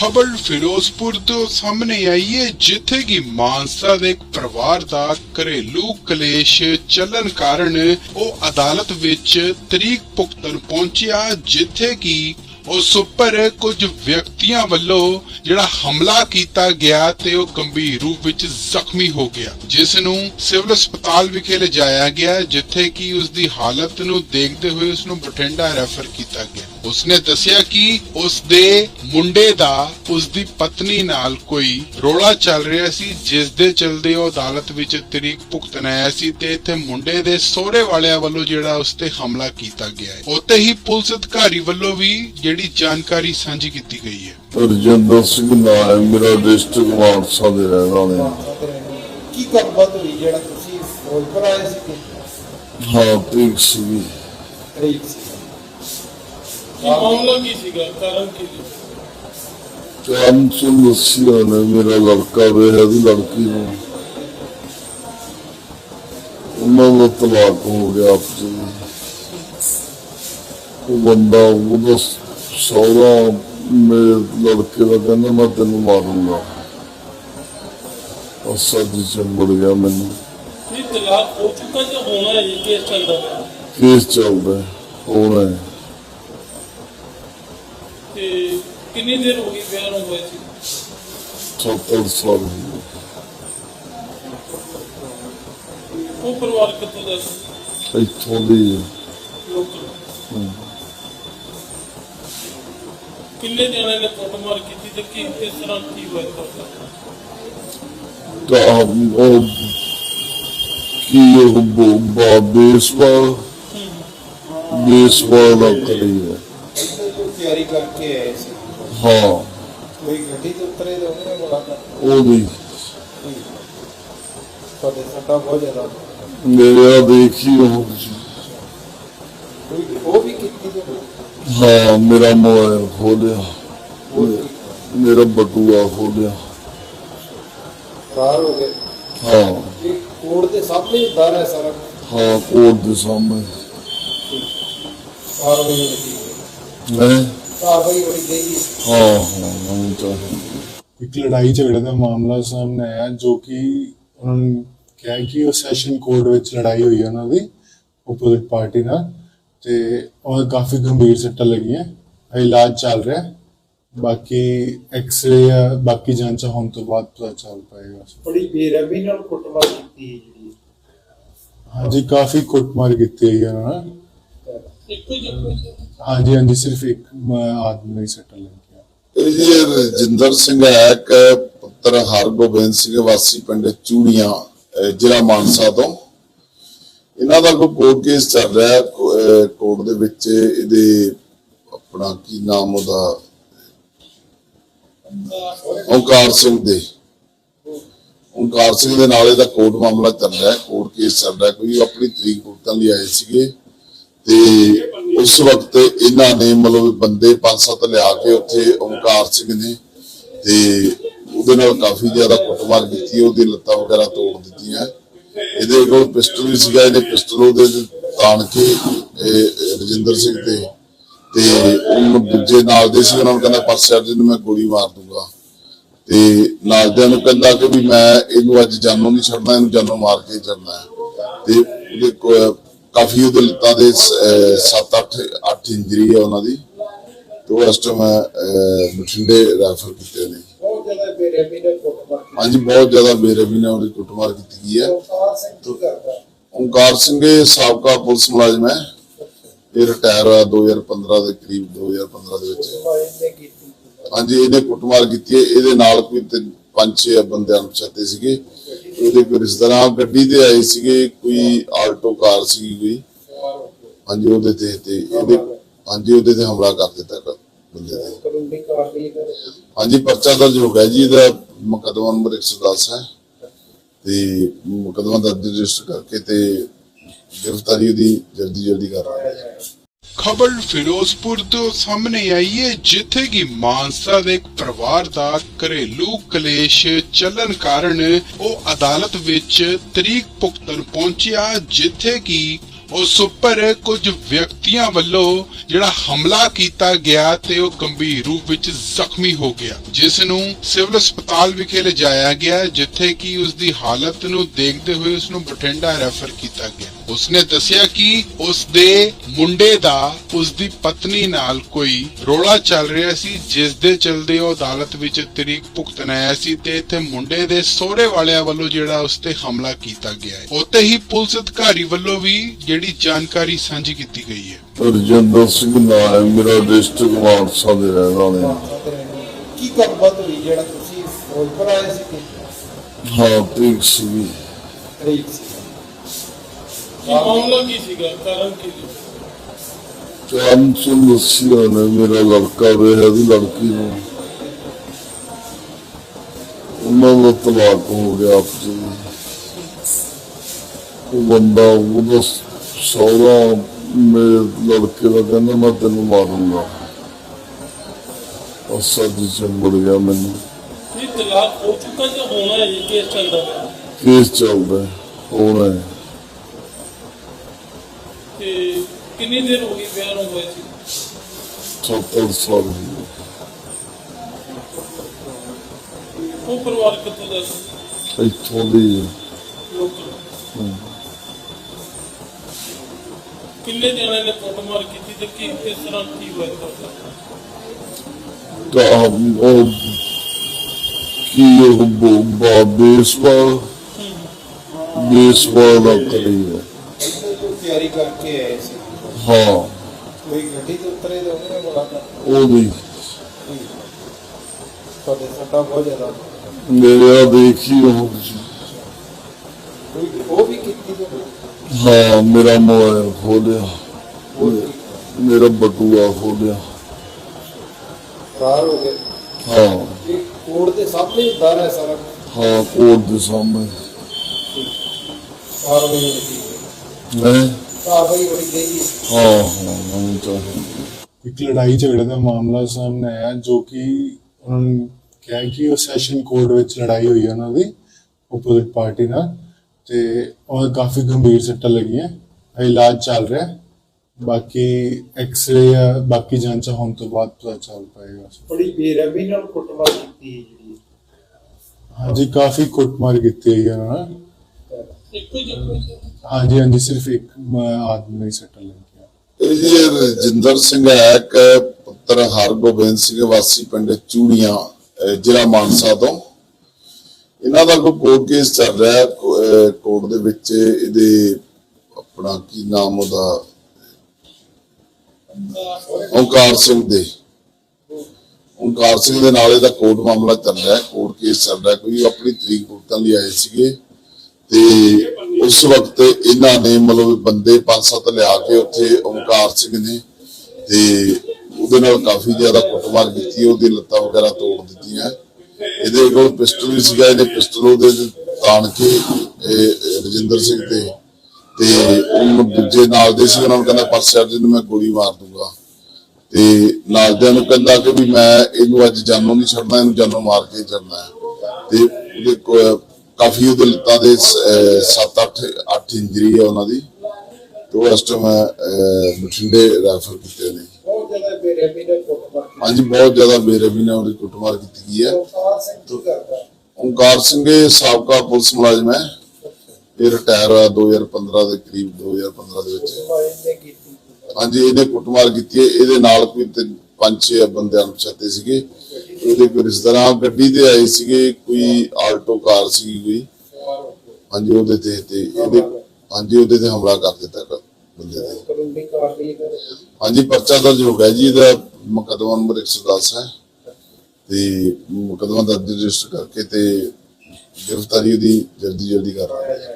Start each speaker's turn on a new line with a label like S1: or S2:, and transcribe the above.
S1: ਖਬਰ ਫਿਰੋਜ਼ਪੁਰ ਤੋਂ ਸਾਹਮਣੇ ਆਈ ਹੈ ਜਿੱਥੇ ਕਿ ਮਾਨਸਾ ਦੇ ਇੱਕ ਪਰਿਵਾਰ ਦਾ ਘਰੇਲੂ ਕਲੇਸ਼ ਚੱਲਣ ਕਾਰਨ ਉਹ ਅਦਾਲਤ ਵਿੱਚ ਤਰੀਕ ਭੁਗਤਣ ਪਹੁੰਚਿਆ, ਜਿੱਥੇ ਕਿ ਉਸ ਉੱਪਰ ਕੁਝ ਵਿਅਕਤੀਆਂ ਵੱਲੋਂ ਜਿਹੜਾ ਹਮਲਾ ਕੀਤਾ ਗਿਆ ਤੇ ਉਹ ਗੰਭੀਰ ਰੂਪ ਵਿੱਚ ਜ਼ਖਮੀ ਹੋ ਗਿਆ। ਜਿਸ ਨੂੰ ਸਿਵਲ ਹਸਪਤਾਲ ਵਿਖੇ ਲਿਜਾਇਆ ਗਿਆ, ਜਿੱਥੇ ਕਿ ਉਸ ਦੀ ਹਾਲਤ ਨੂੰ ਦੇਖਦੇ ਹੋਏ ਉਸ ਨੂੰ ਬਠਿੰਡਾ ਰੈਫਰ ਕੀਤਾ ਗਿਆ। ਉਸਨੇ ਦੱਸਿਆ ਕਿ ਉਸ ਦੇ ਮੁੰਡੇ ਦਾ ਉਸ ਦੀ ਪਤਨੀ ਨਾਲ ਕੋਈ ਰੋਲਾ ਚੱਲ ਰਿਹਾ ਸੀ ਜਿਸ ਦੇ ਚਲਦੇ ਉਹ ਅਦਾਲਤ ਵਿੱਚ ਤਰੀਕ ਭੁਗਤਣ ਆਇਆ ਸੀ ਤੇ ਇੱਥੇ ਮੁੰਡੇ ਦੇ ਸਹੁਰੇ ਵਾਲਿਆਂ ਵੱਲੋਂ ਜਿਹੜਾ ਉਸ ਤੇ ਹਮਲਾ ਕੀਤਾ ਗਿਆ ਹੈ। ਉੱਤੇ ਹੀ ਪੁਲਿਸ ਅਧਿਕਾਰੀ ਵੱਲੋਂ ਵੀ ਜਿਹੜੀ ਜਾਣਕਾਰੀ ਸਾਂਝੀ ਕੀਤੀ ਗਈ ਹੈ।
S2: ਰਜਿੰਦਰ ਸਿੰਘ ਨਾਂ ਹੈ ਮੇਰਾ ਡਿਸਟ੍ਰਿਕਟ ਮਾਨਸਾ ਦੇ ਰਹਿਣ ਵਾਲੇ ਹਾਂ।
S3: ਕੀ ਗੱਲਬਾਤ ਹੋਈ ਜਿਹੜਾ ਤੁਸੀਂ ਫਿਰੋਜ਼ਪੁਰ ਆਏ ਸੀ
S2: ਹਾਂ ਠੀਕ ਸੀ
S3: ਤਰੀਕ ਸੀ
S4: ਕੀ ਮਾਮਲਾ ਕੀ ਸੀਗਾ ਕਾਰਨ ਕੀ
S2: ਕੰਮ ਸੁਣ ਦੱਸਿਆ ਨੇ ਮੇਰਾ ਲੜਕਾ ਵੇ ਦੀ ਲੜਕੀ ਨੂੰ ਉਹਨਾਂ ਦਾ ਤਲਾਕ ਹੋ ਗਿਆ ਆਪਸ ਉਹ ਬੰਦਾ ਉਹਦਾ ਸੌਰਾ ਮੇਰੇ ਲੜਕੇ ਦਾ ਕਹਿੰਦਾ ਮੈਂ ਤੈਨੂੰ ਮਾਰੂੰਗਾ ਅਸਾਂ ਦੀ ਚੰਬੜ ਗਿਆ ਮੈਨੂੰ
S4: ਇਹ ਤਲਾਕ ਹੋ ਚੁੱਕਾ ਜਾਂ ਹੋਣਾ ਹੈ ਕੇਸ ਚੱਲਦਾ ਪਿਆ
S2: ਕੇਸ ਚੱਲਦਾ ਹੈ, ਹੋਣਾ ਹੈ।
S4: ਤੇ ਕਿੰਨੀ ਦੇਰ ਹੋ ਗਈ ਵਿਆਹ ਨੂੰ ਹੋਏ ਸੀ?
S2: ਸੱਤ ਅੱਠ ਸਾਲ ਹੋ ਗਏ।
S4: ਉਹ ਪਰਿਵਾਰ ਕਿੱਥੋਂ ਦਾ ਸੀ?
S2: ਇੱਥੋਂ ਦੀ
S4: ਲੋਕਲ। ਕਿੰਨੇ ਜਣੇ ਨੇ ਕੁੱਟਮਾਰ ਕੀਤੀ ਤੇ ਕੀ ਕਿਸ ਤਰ੍ਹਾਂ ਕੀ ਹੋਇਆ ਤੁਹਾਡਾ?
S2: ਤਾਂ ਉਹ ਕੀ ਉਹ ਬੋਬਾ ਬੇਸਬਾਲ ਬੇਸਬਾਲ ਦਾ ਕਰੀ ਹੈ
S3: ਇੱਥੇ ਕੋਈ ਤਿਆਰੀ ਕਰਕੇ ਆਏ ਸੀ
S2: ਹਾਂ।
S3: ਕੋਈ ਗੱਡੀ ਤੇ ਉਤਰੇ ਤੇ ਉਹਨੇ ਮੁਲਾਕਾਤ
S2: ਉਹਦੀ।
S3: ਤੁਹਾਡੇ ਸੱਟਾ ਬਹੁਤ ਜ਼ਿਆਦਾ।
S2: ਮੇਰੇ ਆ ਦੇਖੀ ਉਹ
S3: ਕੋਈ ਉਹ ਵੀ ਕੀਤੀ ਤੇ
S2: ਹਾਂ ਮੇਰਾ ਮੋਬਾਈਲ ਖੋਲਿਆ। ਮੇਰਾ ਬਟੂਆ ਖੋਲਿਆ।
S3: ਕਾਰ ਹੋ ਗਏ।
S2: ਹਾਂ।
S3: ਇਹ ਕੋਰਟ ਦੇ ਸਾਹਮਣੇ ਦਰ ਹੈ ਸਾਰਾ।
S2: ਹਾਂ ਕੋਰਟ ਦੇ ਸਾਹਮਣੇ।
S3: ਚਾਹੀਦੀ
S2: ਹੈ?
S3: ਕਾਰਵਾਈ ਹੋਣੀ ਚਾਹੀਦੀ
S2: ਹਾਂ ਹਾਂ ਹਾਂ ਤਾਂ
S5: ਇੱਕ ਲੜਾਈ ਝਗੜੇ ਦਾ ਮਾਮਲਾ ਸਾਹਮਣੇ ਆਇਆ ਜੋ ਕਿ ਉਹਨਾਂ ਨੇ ਕਿਹਾ ਕਿ ਉਹ ਸੈਸ਼ਨ ਕੋਰਟ ਵਿੱਚ ਲੜਾਈ ਹੋਈ ਹੈ ਉਹਨਾਂ ਦੀ ਆਪੋਜ਼ਿਟ ਪਾਰਟੀ ਨਾਲ ਤੇ ਉਹ ਕਾਫੀ ਗੰਭੀਰ ਸੱਟਾਂ ਲੱਗੀਆਂ ਹੈ ਇਲਾਜ ਚੱਲ ਰਿਹਾ। ਬਾਕੀ ਐਕਸ-ਰੇ ਬਾਕੀ ਜਾਂਚਾਂ ਹੋਣ ਤੋਂ ਬਾਅਦ ਪਤਾ ਚੱਲ ਪਾਏਗਾ
S3: ਬੜੀ ਬੇਰਹਿਮੀ ਨਾਲ ਕੁੱਟਮਾਰ ਕੀਤੀ ਹੈ ਜਿਹੜੀ
S5: ਹਾਂਜੀ ਕਾਫੀ ਕੁੱਟਮਾਰ ਕੀਤੀ ਹੈ ਉਹਨਾਂ ਹਾਂਜੀ ਹਾਂਜੀ, ਸਿਰਫ ਇੱਕ ਆਦਮੀ ਦੀ ਸੱਟਾਂ ਲੱਗੀਆਂ
S2: ਇਹ ਜੀ ਸਿੰਘ ਹੈ, ਇੱਕ ਪੁੱਤਰ ਹਰਗੋਬਿੰਦ ਸਿੰਘ, ਵਾਸੀ ਪਿੰਡ ਚੂੜੀਆਂ ਜ਼ਿਲ੍ਹਾ ਮਾਨਸਾ ਤੋਂ। ਇਹਨਾਂ ਦਾ ਕੋਈ ਕੋਰਟ ਕੇਸ ਚੱਲ ਰਿਹਾ ਕੋਰਟ ਦੇ ਵਿੱਚ ਇਹਦੇ ਆਪਣਾ ਕੀ ਨਾਮ ਉਹਦਾ? ਓਂਕਾਰ ਸਿੰਘ ਦੇ। ਓਂਕਾਰ ਸਿੰਘ ਦੇ ਨਾਲ ਇਹਦਾ ਕੋਰਟ ਮਾਮਲਾ ਚੱਲ ਰਿਹਾ ਕੋਰਟ ਕੇਸ ਚੱਲ ਰਿਹਾ ਕੋਈ ਆਪਣੀ ਤਰੀਕ ਭੁਗਤਣ ਲਈ ਆਏ ਸੀਗੇ। ਤੇ ਉਸ ਵਕਤ ਇਹਨਾਂ ਨੇ ਮਤਲਬ ਬੰਦੇ ਪੰਜ ਸੱਤ ਲਿਆ ਕੇ ਉੱਥੇ ਓਮਕਾਰ ਸਿੰਘ ਨੇ ਤੇ ਉਹਦੇ ਨਾਲ ਕਾਫੀ ਜ਼ਿਆਦਾ ਕੁੱਟਮਾਰ ਕੀਤੀ, ਉਹਦੀ ਲੱਤਾਂ ਵਗੈਰਾ ਤੋੜ ਦਿੱਤੀਆਂ। ਇਹਦੇ ਕੋਲ ਪਿਸਟਲ ਵੀ ਸੀਗਾ ਇਹਨੇ ਪਿਸਟਲ ਉਹਦੇ ਤਾਣ ਕੇ ਰਜਿੰਦਰ ਸਿੰਘ ਤੇ ਤੇ ਉਹਨੂੰ ਦੂਜੇ ਨਾਲ ਦੇ ਸੀ, ਉਹਨਾਂ ਨੂੰ ਕਹਿੰਦਾ ਪਰਸੇ ਜਿਹਨੂੰ ਮੈਂ ਗੋਲੀ ਮਾਰ ਦੂੰਗਾ। ਤੇ ਨਾਲਦਿਆਂ ਨੂੰ ਕਹਿੰਦਾ ਕਿ ਵੀ ਮੈਂ ਇਹਨੂੰ ਅੱਜ ਜਾਨੋਂ ਨਹੀਂ ਛੱਡਣਾ, ਇਹਨੂੰ ਜਾਨੋਂ ਮਾਰ ਕੇ ਹੀ ਛੱਡਣਾ ਤੇ ਉਹਦੇ ਕਾਫੀ ਉਹਦੇ ਲੱਤਾਂ ਦੇ 7-8 8 ਇੰਜਰੀ ਹੈ ਉਹਨਾਂ ਦੀ। ਤੇ ਇਸ ਟਾਈਮ ਬਠਿੰਡੇ ਰੈਫਰ ਕੀਤੇ ਨੇ। ਹਾਂਜੀ, ਬਹੁਤ ਜ਼ਿਆਦਾ ਬੇਰਹਿਮੀ ਨਾਲ ਉਹਦੀ ਕੁੱਟਮਾਰ ਕੀਤੀ ਗਈ ਹੈ।
S3: ਓਕਾਰ ਸਿੰਘ
S2: ਸਾਬਕਾ ਪੁਲਿਸ ਮੁਲਾਜ਼ਮ ਹੈ। ਇਹ ਰਿਟਾਇਰ ਹੋਇਆ 2015 ਦੇ ਕਰੀਬ 2015 ਦੇ ਵਿੱਚ।
S3: ਮਾਇਨ ਨੇ
S2: ਹਾਂਜੀ, ਇਹਨੇ ਕੁੱਟਮਾਰ ਕੀਤੀ ਹੈ। ਇਹਦੇ ਨਾਲ ਕੋਈ ਤਿੰਨ- ਪੰਜ, ਛੇ ਬੰਦੇ ਅਣਪਛਾਤੇ ਸੀਗੇ। ਉਹਦੇ ਕੋਈ ਰਿਸ਼ਤੇਦਾਰ ਗੱਡੀ ਤੇ ਆਏ ਸੀਗੇ, ਕੋਈ ਆਲਟੋ ਕਾਰ ਸੀ ਕੋਈ। ਹਾਂਜੀ, ਉਹਦੇ ਤੇ ਤੇ ਇਹਦੇ, ਹਾਂਜੀ, ਉਹਦੇ ਤੇ ਹਮਲਾ ਕਰ ਦਿੱਤਾ ਬੰਦੇ ਤੇ ਹਾਂਜੀ, ਪਰਚਾ ਦਰਜ ਹੋ ਗਿਆ ਜੀ, ਇਹਦਾ ਮੁਕਦਮਾ ਨੰਬਰ 110 ਹੈ। ਤੇ ਮੁਕਦਮਾ ਦਰਜ ਰਜਿਸਟਰ ਕਰਕੇ ਤੇ ਗ੍ਰਿਫਤਾਰੀ ਉਹਦੀ ਜਲਦੀ ਜਲਦੀ ਕਰ ਰਹੇ ਹਾਂ
S1: ਖਬਰ ਫਿਰੋਜ਼ਪੁਰ ਤੋਂ ਸਾਹਮਣੇ ਆਈ ਹੈ ਜਿੱਥੇ ਕਿ ਮਾਨਸਾ ਦੇ ਇੱਕ ਪਰਿਵਾਰ ਦਾ ਘਰੇਲੂ ਕਲੇਸ਼ ਚੱਲਣ ਕਾਰਨ ਉਹ ਅਦਾਲਤ ਵਿੱਚ ਤਰੀਕ ਭੁਗਤਣ ਪਹੁੰਚਿਆ, ਜਿੱਥੇ ਕਿ ਉਸ ਉੱਪਰ ਕੁਝ ਵਿਅਕਤੀਆਂ ਵੱਲੋਂ ਜਿਹੜਾ ਹਮਲਾ ਕੀਤਾ ਗਿਆ ਤੇ ਉਹ ਗੰਭੀਰ ਰੂਪ ਵਿੱਚ ਜ਼ਖਮੀ ਹੋ ਗਿਆ। ਜਿਸ ਨੂੰ ਸਿਵਲ ਹਸਪਤਾਲ ਵਿਖੇ ਲਿਜਾਇਆ ਗਿਆ, ਜਿੱਥੇ ਕਿ ਉਸ ਦੀ ਹਾਲਤ ਨੂੰ ਦੇਖਦੇ ਹੋਏ ਉਸ ਨੂੰ ਬਠਿੰਡਾ ਰੈਫਰ ਕੀਤਾ ਗਿਆ। ਉਸਨੇ ਦੱਸਿਆ ਕਿ ਉਸ ਦੇ ਮੁੰਡੇ ਦਾ ਉਸ ਦੀ ਪਤਨੀ ਨਾਲ ਕੋਈ ਰੋਲਾ ਚੱਲ ਰਿਹਾ ਸੀ ਜਿਸ ਦੇ ਚਲਦੇ ਉਹ ਅਦਾਲਤ ਵਿੱਚ ਤਰੀਕ ਭੁਗਤਣ ਆਇਆ ਸੀ ਤੇ ਇੱਥੇ ਮੁੰਡੇ ਦੇ ਸਹੁਰੇ ਵਾਲਿਆਂ ਵੱਲੋਂ ਜਿਹੜਾ ਉਸ ਤੇ ਹਮਲਾ ਕੀਤਾ ਗਿਆ ਹੈ। ਉੱਥੇ ਹੀ ਪੁਲਿਸ ਅਧਿਕਾਰੀ ਵੱਲੋਂ ਵੀ ਜਿਹੜੀ ਜਾਣਕਾਰੀ ਸਾਂਝੀ ਕੀਤੀ ਗਈ ਹੈ।
S2: ਰਜਿੰਦਰ ਸਿੰਘ ਨਾਮ ਹੈ ਮੇਰਾ ਡਿਸਟ੍ਰਿਕਟ ਮਾਨਸਾ ਦੇ ਰਹਿਣ ਵਾਲੇ ਹਾਂ।
S3: ਕੀ ਗੱਲਬਾਤ ਹੋਈ ਜਿਹੜਾ ਤੁਸੀਂ ਫਿਰੋਜ਼ਪੁਰ ਆਏ ਸੀ?
S2: ਹਾਂ ਠੀਕ ਸੀ
S3: ਤਰੀਕ ਸੀ।
S4: ਮਾਮਲਾ ਕੀ ਸੀਗਾ ਕਾਰਨ ਕੀ ਸੀ
S2: ਚਾਮ ਸਿੰਘ ਮਸੀਹਾ ਨੇ ਮੇਰਾ ਲੜਕਾ ਦੀ ਲੜਕੀ ਨੂੰ ਉਹਨਾਂ ਦਾ ਤਲਾਕ ਹੋ ਗਿਆ ਆਪਸ ਵਿੱਚ ਉਹ ਬੰਦਾ ਉਹਦਾ ਸੌਰਾ ਮੇਰੇ ਲੜਕੇ ਦਾ ਕਹਿੰਦਾ ਮੈਂ ਤੈਨੂੰ ਮਾਰੂੰਗਾ ਉਹ ਸੱਜ ਚੰਬੜ ਗਿਆ ਮੈਨੂੰ
S4: ਇਹ ਤਲਾਕ ਹੋ ਚੁੱਕਾ ਜਾਂ ਹੋਣਾ ਹੈ ਇਹ ਕੇਸ ਚੱਲਦਾ
S2: ਕੇਸ ਚੱਲਦਾ ਹੋਣਾ ਹੈ।
S4: ਤੇ ਕਿੰਨੀ ਦੇਰ ਹੋ ਗਈ ਵਿਆਹ ਨੂੰ ਹੋਏ ਸੀ?
S2: 70 ਸਾਲ ਹੋ ਗਏ।
S4: ਉਹ ਪਰਿਵਾਰ ਕਿੱਥੋਂ ਦਾ ਸੀ?
S2: ਇੱਥੋਂ ਦੀ
S4: ਲੋਕਲ। ਕਿੰਨੇ ਜਣਿਆਂ ਨੇ ਕੁੱਟਮਾਰ ਕੀਤੀ ਤੇ ਕੀ ਕਿਸ ਤਰ੍ਹਾਂ ਕੀ ਹੋਇਆ ਤੁਹਾਡਾ?
S2: ਤਾਂ ਉਹ ਕੀ ਉਹ ਬੋਬਾ ਬੇਸਬਾਲ ਬੇਸਬਾਲ ਦਾ ਕਰੀ ਹੈ
S3: ਇਹਨੇ ਜੋ ਤਿਆਰੀ ਕਰਕੇ ਆਏ ਸੀ।
S2: ਹਾਂ।
S3: ਕੋਈ ਗੱਡੀ ਦੇ ਉੱਤਰੇ ਤੇ ਉਹਨੇ ਮੁਲਾਕਾਤ
S2: ਉਹਦੀ
S3: ਤੁਹਾਡੇ ਸੱਟਾ ਬਹੁਤ ਜ਼ਿਆਦਾ।
S2: ਮੇਰੇ ਆ ਦੇਖੀ ਉਹ।
S3: ਕੋਈ ਉਹ ਵੀ ਕੀਤੀ ਤੇ
S2: ਹਾਂ ਮੇਰਾ ਮੋਬਾਈਲ ਖੋਲਿਆ ਮੇਰਾ ਬਟੂਆ ਖੋਲਿਆ
S3: ਫਰਾਰ ਹੋ ਗਏ?
S2: ਹਾਂ।
S3: ਇਹ ਕੋਰਟ ਦੇ ਸਾਹਮਣੇ ਹੀ ਦਰ ਹੈ ਸਾਰਾ।
S2: ਹਾਂ ਕੋਰਟ ਦੇ ਸਾਹਮਣੇ।
S3: ਕਾਰਵਾਈ ਹੋਣੀ ਚਾਹੀਦੀ
S2: ਹੈ?
S3: ਕਾਰਵਾਈ ਹੋਣੀ ਚਾਹੀਦੀ
S2: ਹਾਂ।
S5: ਇੱਕ ਲੜਾਈ ਝਗੜੇ ਦਾ ਮਾਮਲਾ ਸਾਹਮਣੇ ਆਇਆ ਜੋ ਕਿ ਉਹਨਾਂ ਨੇ ਕਿਹਾ ਕਿ ਉਹ ਸੈਸ਼ਨ ਕੋਰਟ ਵਿੱਚ ਲੜਾਈ ਹੋਈ ਹੈ ਉਹਨਾਂ ਦੀ ਆਪੋਜ਼ਿਟ ਪਾਰਟੀ ਨਾਲ। ਤੇ ਉਹ ਕਾਫੀ ਗੰਭੀਰ ਸੱਟਾਂ ਲੱਗੀਆਂ ਹੈ ਇਲਾਜ ਚੱਲ ਰਿਹਾ। ਹੈ। ਬਾਕੀ ਐਕਸ-ਰੇ ਜਾਂ ਬਾਕੀ ਜਾਂਚਾਂ ਹੋਣ ਤੋਂ ਬਾਅਦ ਪਤਾ ਚੱਲ ਪਾਏਗਾ।
S3: ਬੜੀ ਬੇਰਹਿਮੀ ਨਾਲ ਕੁੱਟਮਾਰ ਕੀਤੀ ਹੈ ਜਿਹੜੀ
S5: ਹਾਂਜੀ ਕਾਫੀ ਕੁੱਟਮਾਰ ਕੀਤੀ ਹੈ ਉਹਨਾਂ ਨੇ ਹਾਂਜੀ ਹਾਂਜੀ ਸਿਰਫ ਇੱਕ ਆਦਮੀ ਨੂੰ ਹੀ ਸੱਟਾਂ ਲੱਗੀਆਂ
S2: ਇਹ ਰਜਿੰਦਰ ਸਿੰਘ ਹੈ ਇੱਕ ਪੁੱਤਰ ਹਰਗੋਬਿੰਦ ਸਿੰਘ ਵਾਸੀ ਪਿੰਡ ਚੂੜੀਆਂ ਜ਼ਿਲ੍ਹਾ ਮਾਨਸਾ ਤੋਂ। ਇਹਨਾਂ ਦਾ ਕੋਈ ਕੋਰਟ ਕੇਸ ਚੱਲ ਰਿਹਾ ਹੈ ਕੋਰਟ ਦੇ ਵਿੱਚ ਇਹਦੇ ਆਪਣਾ ਕੀ ਨਾਮ ਉਹਦਾ? ਓਂਕਾਰ ਸਿੰਘ ਦੇ। ਓਂਕਾਰ ਸਿੰਘ ਦੇ ਨਾਲ ਇਹਦਾ ਕੋਰਟ ਮਾਮਲਾ ਚੱਲ ਰਿਹਾ ਹੈ ਕੋਰਟ ਕੇਸ ਚੱਲ ਰਿਹਾ ਕੋਈ ਆਪਣੀ ਤਰੀਕ ਭੁਗਤਣ ਲਈ ਆਏ ਸੀਗੇ। ਤੇ ਉਸ ਵਕਤ ਇਹਨਾਂ ਨੇ ਮਤਲਬ ਬੰਦੇ ਪੰਜ ਸੱਤ ਲਿਆ ਕੇ ਉੱਥੇ ਓਮਕਾਰ ਸਿੰਘ ਨੇ ਤੇ ਉਹਦੇ ਨਾਲ ਕਾਫੀ ਜ਼ਿਆਦਾ ਕੁੱਟਮਾਰ ਕੀਤੀ, ਉਹਦੀ ਲੱਤਾਂ ਵਗੈਰਾ ਤੋੜ ਦਿੱਤੀਆਂ। ਇਹਦੇ ਕੋਲ ਪਿਸਟਲ ਵੀ ਸੀਗਾ ਇਹਨੇ ਪਿਸਟਲ ਉਹਦੇ ਤਾਣ ਕੇ ਰਜਿੰਦਰ ਸਿੰਘ ਤੇ ਤੇ ਉਹਨੂੰ ਦੂਜੇ ਨਾਲ ਦੇ ਸੀ, ਉਹਨਾਂ ਨੂੰ ਕਹਿੰਦਾ ਪਰਸੇ ਅਰਜਨ ਨੂੰ ਮੈਂ ਗੋਲੀ ਮਾਰ ਦੂੰਗਾ। ਤੇ ਨਾਲਦਿਆਂ ਨੂੰ ਕਹਿੰਦਾ ਕਿ ਵੀ ਮੈਂ ਇਹਨੂੰ ਅੱਜ ਜਾਨੋਂ ਨਹੀਂ ਛੱਡਣਾ, ਇਹਨੂੰ ਜਾਨੋਂ ਮਾਰ ਕੇ ਛੱਡਣਾ। ਤੇ ਉਹਦੇ ਕਾਫੀ ਉਹਦੇ ਲੱਤਾਂ ਦੇ 7-8 8 ਇੰਜਰੀ ਹੈ ਉਹਨਾਂ ਦੀ। ਤੇ ਇਸ ਟਾਈਮ ਬਠਿੰਡੇ ਰੈਫਰ ਕੀਤੇ ਨੇ। ਹਾਂਜੀ, ਬਹੁਤ ਜ਼ਿਆਦਾ ਬੇਰਹਿਮੀ ਨਾਲ ਉਹਦੀ ਕੁੱਟਮਾਰ ਕੀਤੀ ਗਈ ਹੈ। ਓਮਕਾਰ ਸਿੰਘ ਇਹ ਸਾਬਕਾ ਪੁਲਿਸ ਮੁਲਾਜ਼ਮ ਹੈ। ਇਹ ਰਿਟਾਇਰ ਹੋਇਆ 2015 ਦੇ ਕਰੀਬ 2015 ਦੇ ਵਿੱਚ।
S3: ਮਾਇਨ ਨੇ
S2: ਹਾਂਜੀ ਇਹਨੇ ਕੁੱਟਮਾਰ ਕੀਤੀ ਹੈ। ਇਹਦੇ ਨਾਲ ਕੋਈ ਪੰਜ, ਛੇ ਬੰਦੇ ਅਣਪਛਾਤੇ ਸੀਗੇ। ਉਹਦੇ ਕੋਈ ਰਿਸ਼ਤੇਦਾਰ ਗੱਡੀ ਤੇ ਆਏ ਸੀਗੇ, ਕੋਈ ਆਲਟੋ ਕਾਰ ਸੀਗੀ ਕੋਈ। ਹਾਂਜੀ, ਉਹਦੇ ਤੇ ਤੇ ਇਹਦੇ, ਹਾਂਜੀ, ਉਹਦੇ ਤੇ ਹਮਲਾ ਕਰ ਦਿੱਤਾ ਬੰਦੇ
S3: ਨੇ।
S2: ਹਾਂਜੀ, ਪਰਚਾ ਦਰਜ ਹੋ ਗਿਆ ਜੀ, ਇਹਦਾ ਮੁਕਦਮਾ ਨੰਬਰ 110 ਹੈ। ਤੇ ਮੁਕਦਮਾ ਦਰਜ ਰਜਿਸਟਰ ਕਰਕੇ ਤੇ ਗ੍ਰਿਫਤਾਰੀ ਉਹਦੀ ਜਲਦੀ ਜਲਦੀ ਕਰ ਰਹੇ ਹਾਂ।